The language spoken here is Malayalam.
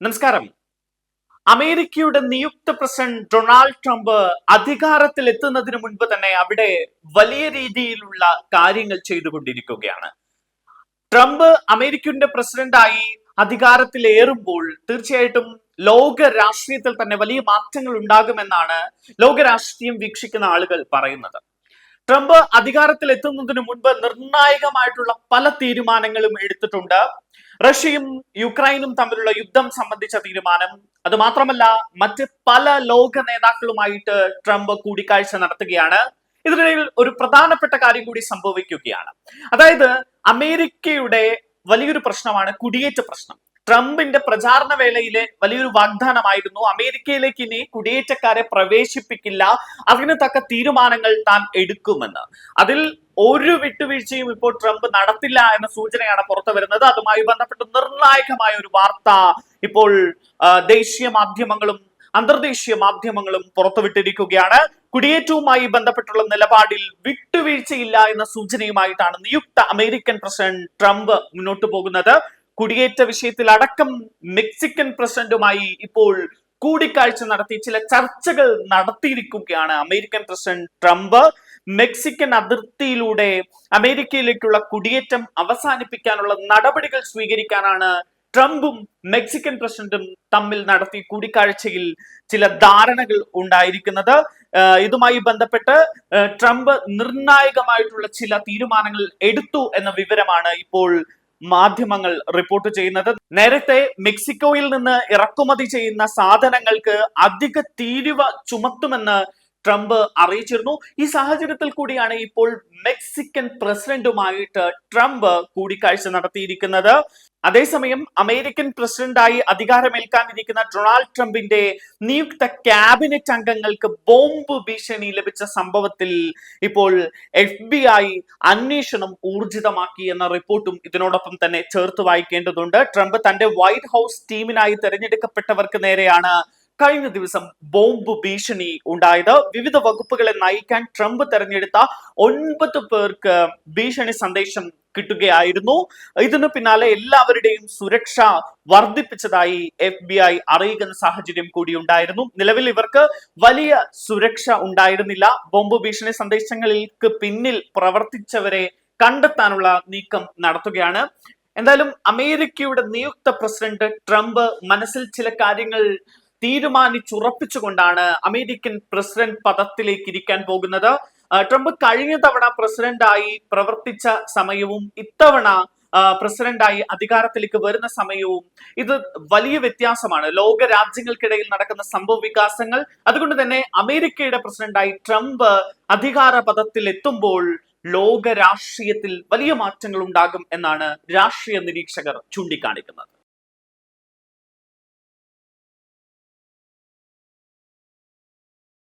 നമസ്കാരം. അമേരിക്കയുടെ നിയുക്ത പ്രസിഡന്റ് ഡൊണാൾഡ് ട്രംപ് അധികാരത്തിൽ എത്തുന്നതിന് മുൻപ് തന്നെ അവിടെ വലിയ രീതിയിലുള്ള കാര്യങ്ങൾ ചെയ്തുകൊണ്ടിരിക്കുകയാണ്. ട്രംപ് അമേരിക്കയുടെ പ്രസിഡന്റായി അധികാരത്തിൽ ഏറുമ്പോൾ തീർച്ചയായിട്ടും ലോക രാഷ്ട്രീയത്തിൽ തന്നെ വലിയ മാറ്റങ്ങൾ ഉണ്ടാകുമെന്നാണ് ലോക രാഷ്ട്രീയം വീക്ഷിക്കുന്ന ആളുകൾ പറയുന്നത്. ട്രംപ് അധികാരത്തിൽ എത്തുന്നതിന് മുൻപ് നിർണായകമായിട്ടുള്ള പല തീരുമാനങ്ങളും എടുത്തിട്ടുണ്ട്. റഷ്യയും യുക്രൈനും തമ്മിലുള്ള യുദ്ധം സംബന്ധിച്ച തീരുമാനം. അതുമാത്രമല്ല മറ്റ് പല ലോക നേതാക്കളുമായിട്ട് ട്രംപ് കൂടിക്കാഴ്ച നടത്തുകയാണ്. ഇതിനിടയിൽ ഒരു പ്രധാനപ്പെട്ട കാര്യം കൂടി സംഭവിക്കുകയാണ്. അതായത് അമേരിക്കയുടെ വലിയൊരു പ്രശ്നമാണ് കുടിയേറ്റ പ്രശ്നം. ട്രംപിന്റെ പ്രചാരണ വേളയിലെ വലിയൊരു വാഗ്ദാനമായിരുന്നു. അമേരിക്കയിലേക്ക് ഇനി കുടിയേറ്റക്കാരെ പ്രവേശിപ്പിക്കില്ല. അതിന് തക്ക തീരുമാനങ്ങൾ താൻ എടുക്കുമെന്ന്. അതിൽ ഒരു വിട്ടുവീഴ്ചയും ഇപ്പോൾ ട്രംപ് നടത്തില്ല എന്ന സൂചനയാണ് പുറത്തു വരുന്നത്. അതുമായി ബന്ധപ്പെട്ട് നിർണായകമായ ഒരു വാർത്ത ഇപ്പോൾ ദേശീയ മാധ്യമങ്ങളും അന്തർദേശീയ മാധ്യമങ്ങളും പുറത്തുവിട്ടിരിക്കുകയാണ്. കുടിയേറ്റവുമായി ബന്ധപ്പെട്ടുള്ള നിലപാടിൽ വിട്ടുവീഴ്ചയില്ല എന്ന സൂചനയുമായിട്ടാണ് നിയുക്ത അമേരിക്കൻ പ്രസിഡന്റ് ട്രംപ് മുന്നോട്ട് പോകുന്നത്. കുടിയേറ്റ വിഷയത്തിൽ അടക്കം മെക്സിക്കൻ പ്രസിഡന്റുമായി ഇപ്പോൾ കൂടിക്കാഴ്ച നടത്തി ചില ചർച്ചകൾ നടത്തിയിരിക്കുകയാണ് അമേരിക്കൻ പ്രസിഡന്റ് ട്രംപ്. മെക്സിക്കൻ അതിർത്തിയിലൂടെ അമേരിക്കയിലേക്കുള്ള കുടിയേറ്റം അവസാനിപ്പിക്കാനുള്ള നടപടികൾ സ്വീകരിക്കാനാണ് ട്രംപും മെക്സിക്കൻ പ്രസിഡന്റും തമ്മിൽ നടത്തിയ കൂടിക്കാഴ്ചയിൽ ചില ധാരണകൾ ഉണ്ടായിരിക്കുന്നത്. ഇതുമായി ബന്ധപ്പെട്ട് ട്രംപ് നിർണായകമായിട്ടുള്ള ചില തീരുമാനങ്ങൾ എടുത്തു എന്ന വിവരമാണ് ഇപ്പോൾ മാധ്യമങ്ങൾ റിപ്പോർട്ട് ചെയ്യുന്നത്. നേരത്തെ മെക്സിക്കോയിൽ നിന്ന് ഇറക്കുമതി ചെയ്യുന്ന സാധനങ്ങൾക്ക് അധിക തീരുവ ചുമത്തുമെന്ന് ട്രംപ് അറിയിച്ചിരുന്നു. ഈ സാഹചര്യത്തിൽ കൂടിയാണ് ഇപ്പോൾ മെക്സിക്കൻ പ്രസിഡന്റുമായിട്ട് ട്രംപ് കൂടിക്കാഴ്ച നടത്തിയിരിക്കുന്നത്. അതേസമയം അമേരിക്കൻ പ്രസിഡന്റായി അധികാരമേൽക്കാനിരിക്കുന്ന ഡൊണാൾഡ് ട്രംപിന്റെ നിയുക്ത ക്യാബിനറ്റ് അംഗങ്ങൾക്ക് ബോംബ് ഭീഷണി ലഭിച്ച സംഭവത്തിൽ ഇപ്പോൾ എഫ് ബി ഐ അന്വേഷണം ഊർജിതമാക്കി എന്ന റിപ്പോർട്ടും ഇതിനോടൊപ്പം തന്നെ ചേർത്ത് വായിക്കേണ്ടതുണ്ട്. ട്രംപ് തന്റെ വൈറ്റ് ഹൗസ് ടീമിനായി തെരഞ്ഞെടുക്കപ്പെട്ടവർക്ക് നേരെയാണ് കഴിഞ്ഞ ദിവസം ബോംബ് ഭീഷണി ഉണ്ടായത്. വിവിധ വകുപ്പുകളെ നയിക്കാൻ ട്രംപ് തെരഞ്ഞെടുത്ത ഒൻപത് പേർക്ക് ഭീഷണി സന്ദേശം കിട്ടുകയായിരുന്നു. ഇതിനു പിന്നാലെ എല്ലാവരുടെയും സുരക്ഷ വർദ്ധിപ്പിച്ചതായി എഫ് ബി ഐ അറിയിക്കുന്ന സാഹചര്യം കൂടി ഉണ്ടായിരുന്നു. നിലവിൽ ഇവർക്ക് വലിയ സുരക്ഷ ഉണ്ടായിരുന്നില്ല. ബോംബ് ഭീഷണി സന്ദേശങ്ങൾക്ക് പിന്നിൽ പ്രവർത്തിച്ചവരെ കണ്ടെത്താനുള്ള നീക്കം നടത്തുകയാണ്. എന്തായാലും അമേരിക്കയുടെ നിയുക്ത പ്രസിഡന്റ് ട്രംപ് മനസ്സിൽ ചില കാര്യങ്ങൾ തീരുമാനിച്ചുറപ്പിച്ചുകൊണ്ടാണ് അമേരിക്കൻ പ്രസിഡന്റ് പദത്തിലേക്ക് ഇരിക്കാൻ പോകുന്നത് ട്രംപ് കഴിഞ്ഞ തവണ പ്രസിഡന്റായി പ്രവർത്തിച്ച സമയവും ഇത്തവണ പ്രസിഡന്റായി അധികാരത്തിലേക്ക് വരുന്ന സമയവും ഇത് വലിയ വ്യത്യാസമാണ്. ലോക രാജ്യങ്ങൾക്കിടയിൽ നടക്കുന്ന സംഭവ വികാസങ്ങൾ. അതുകൊണ്ട് തന്നെ അമേരിക്കയുടെ പ്രസിഡന്റായി ട്രംപ് അധികാര പദത്തിൽ എത്തുമ്പോൾ ലോക രാഷ്ട്രീയത്തിൽ വലിയ മാറ്റങ്ങൾ ഉണ്ടാകും എന്നാണ് രാഷ്ട്രീയ നിരീക്ഷകർ ചൂണ്ടിക്കാണിക്കുന്നത്.